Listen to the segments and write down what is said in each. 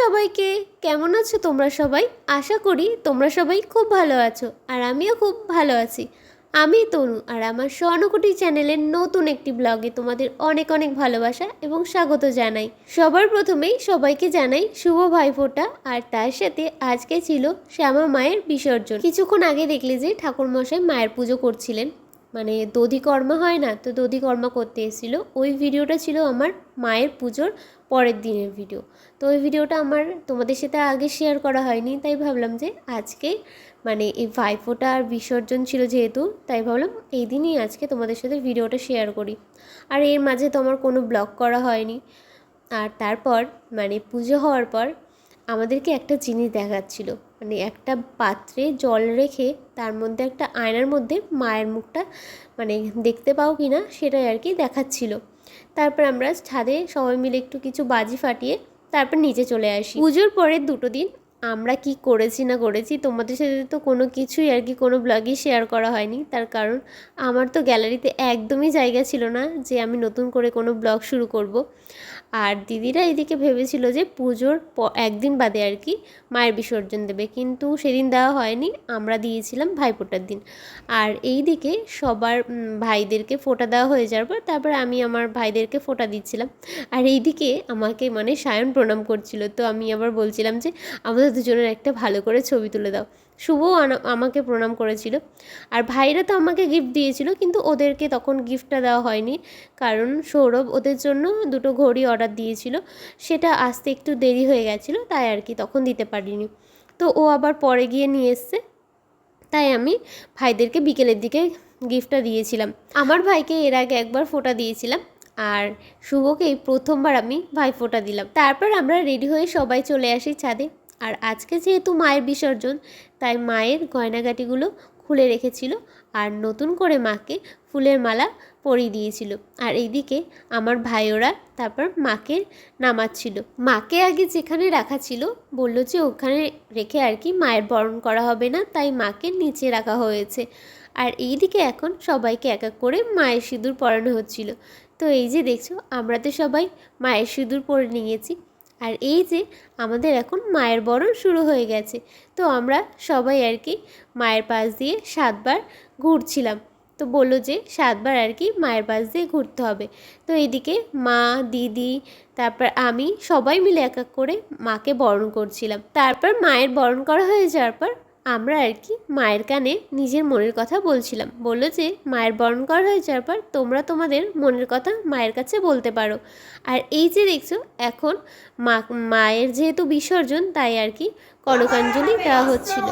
সবাইকে, কেমন আছো তোমরা সবাই? আশা করি তোমরা সবাই খুব ভালো আছো আর আমিও খুব ভালো আছি। আমি তনু আর আমার স্বর্ণকুটি চ্যানেলের নতুন একটি ব্লগে তোমাদের অনেক অনেক ভালোবাসা এবং স্বাগত জানাই। সবার প্রথমেই সবাইকে জানাই শুভ ভাইফোঁটা আর তার সাথে আজকে ছিল শ্যামা মায়ের বিসর্জন। কিছুক্ষণ আগে দেখলে যে ঠাকুরমশাই মায়ের পুজো করছিলেন। মানে দধিকর্মা হয় না, তো দধিকর্মা করতে এসেছিল। ওই ভিডিওটা ছিল আমার মায়ের পুজোর পরের দিনের ভিডিও তো ওই ভিডিওটা আমার তোমাদের সাথে আগে শেয়ার করা হয়নি, তাই ভাবলাম যে আজকে মানে এই ভাইফোঁটা আর বিসর্জন ছিল যেহেতু, তাই ভাবলাম এই দিনই আজকে তোমাদের সাথে ভিডিওটা শেয়ার করি। আর এর মাঝে তো আমার কোনো ব্লগ করা হয়নি। আর তারপর মানে পুজো হওয়ার পর আমাদেরকে একটা জিনিস দেখাচ্ছিল। মানে একটা পাত্রে জল রেখে তার মধ্যে একটা আয়নার মধ্যে মায়ের মুখটা মানে দেখতে পাও কি না সেটাই আর কি দেখাচ্ছিল। তারপর আমরা ছাদে সবাই মিলে একটু কিছু বাজি ফাটিয়ে তারপর নিচে চলে আসি। পুজোর পরের দুটো দিন আমরা কি করেছি না করেছি, তোমাদের সাথে তো কোনো কিছুই আর কি কোনো ব্লগই শেয়ার করা হয়নি। তার কারণ আমার তো গ্যালারিতে একদমই জায়গা ছিল না যে আমি নতুন করে কোনো ব্লগ শুরু করব। আর দিদিরা এদিকে ভেবেছিল যে পুজোর একদিন বাদে আর কি মায়ের বিসর্জন দেবে, কিন্তু সেদিন দেওয়া হয়নি, আমরা দিয়েছিলাম ভাইফোঁটার দিন। আর এই দিকে সবার ভাইদেরকে ফোঁটা দেওয়া হয়ে যাওয়ার পর তারপর আমি আমার ভাইদেরকে ফোঁটা দিচ্ছিলাম। আর এইদিকে আমাকে মানে সায়ন প্রণাম করছিল, তো আমি আবার বলছিলাম যে আমাদের দুজনের একটা ভালো করে ছবি তুলে দাও। শুভও আমাকে প্রণাম করেছিল। আর ভাইরা তো আমাকে গিফট দিয়েছিল, কিন্তু ওদেরকে তখন গিফটটা দেওয়া হয়নি। কারণ সৌরভ ওদের জন্য দুটো ঘড়ি অর্ডার দিয়েছিল। সেটা আসতে একটু দেরি হয়ে গেছিল, তাই আর কি তখন দিতে পারিনি। তো ও আবার পরে গিয়ে নিয়ে এসছে। তাই আমি ভাইদেরকে বিকেলের দিকে গিফটটা দিয়েছিলাম। আমার ভাইকে এর আগে একবার ফোটা দিয়েছিলাম। আর শুভকে প্রথমবার আমি ভাই ফোটা দিলাম। তারপর আমরা রেডি হয়ে সবাই চলে আসি ছাদে। আর আজকে যেহেতু মায়ের বিসর্জন, তাই মায়ের গয়নাগাটিগুলো খুলে রেখেছিল আর নতুন করে মাকে ফুলের মালা পরিয়ে দিয়েছিল। আর এইদিকে আমার ভাইওরা তারপর মাকে নামাচ্ছিল। মাকে আগে যেখানে রাখা ছিল, বলল যে ওখানে রেখে আর কি মায়ের বরণ করা হবে না, তাই মাকে নিচে রাখা হয়েছে। আর এইদিকে এখন সবাইকে এক এক করে মায়ের সিঁদুর পরানো হচ্ছিল। তো এই যে দেখছ, আমরা তো সবাই মায়ের সিঁদুর পরে নিয়েছি। আর এই যে আমাদের এখন মায়ের বরণ শুরু হয়ে গেছে। তো আমরা সবাই আর কি মায়ের পাশ দিয়ে সাতবার ঘুরছিলাম। তো বলল যে সাতবার আর কি মায়ের পাশ দিয়ে ঘুরতে হবে। তো এদিকে মা, দিদি, তারপর আমি সবাই মিলে এক এক করে মাকে বরণ করছিলাম। তারপর মায়ের বরণ করা হয়ে যাওয়ার পর আমরা আর কি মায়ের কানে নিজের মনের কথা বলছিলাম। বলল যে মায়ের বরণ করা হয়ে যাওয়ার পর তোমরা তোমাদের মনের কথা মায়ের কাছে বলতে পারো। আর এই যে দেখছ এখন মা মায়ের যেহেতু বিসর্জন তাই আর কি কনকাঞ্জলি দেওয়া হচ্ছিল।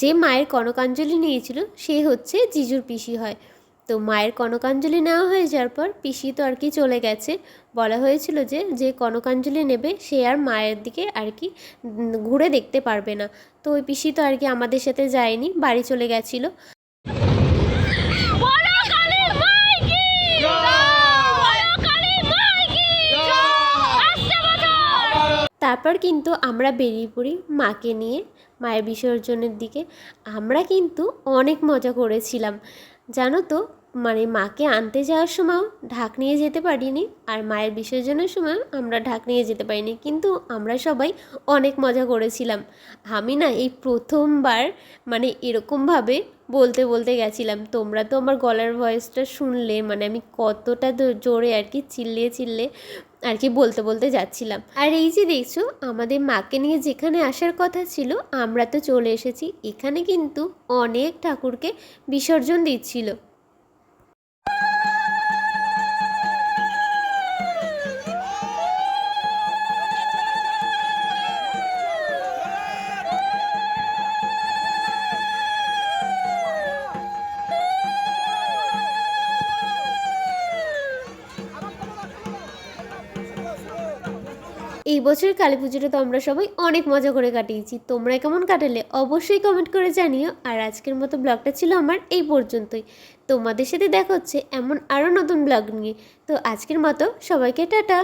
যে মায়ের কনকাঞ্জলি নিয়েছিল, সে হচ্ছে জিজুর পিসি হয়। তো মায়ের কনকাঞ্জলি নেওয়া হয়ে যাওয়ার পর পিসি তো আর কি চলে গেছে। বলা হয়েছিল যে যে কনকাঞ্জলি নেবে, সে আর মায়ের দিকে আর কি ঘুরে দেখতে পারবে না। তো ওই পিসি তো আর কি আমাদের সাথে যায়নি, বাড়ি চলে গেছিল। তারপর কিন্তু আমরা বেরিয়ে পড়ি মাকে নিয়ে, মায়ের বিসর্জনের দিকে। আমরা কিন্তু অনেক মজা করেছিলাম। জানো তো মানে মাকে আনতে যাওয়ার সময়ও ঢাক নিয়ে যেতে পারিনি আর মায়ের বিসর্জনের সময় আমরা ঢাক নিয়ে যেতে পারিনি। কিন্তু আমরা সবাই অনেক মজা করেছিলাম। আমি না এই প্রথমবার মানে এরকমভাবে বলতে বলতে গেছিলাম, তোমরা তো আমার গলার ভয়েসটা শুনলে মানে আমি কতটা জোরে আর কি চিল্লিয়ে চিল্লে আর কি বলতে বলতে যাচ্ছিলাম। আর এই যে দেখছ, আমাদের মাকে নিয়ে যেখানে আসার কথা ছিল, আমরা তো চলে এসেছি। এখানে কিন্তু অনেক ঠাকুরকে বিসর্জন দিচ্ছিল। এই বছর কালী পুজোটা তো আমরা সবাই অনেক মজা করে কাটিয়েছি। তোমরা কেমন কাটালে অবশ্যই কমেন্ট করে জানিও। আর আজকের মতো ব্লগটা ছিল আমার এই পর্যন্তই। তোমাদের সাথে দেখা হচ্ছে এমন আরও নতুন ব্লগ নিয়ে। তো আজকের মতো সবাইকে টাটা।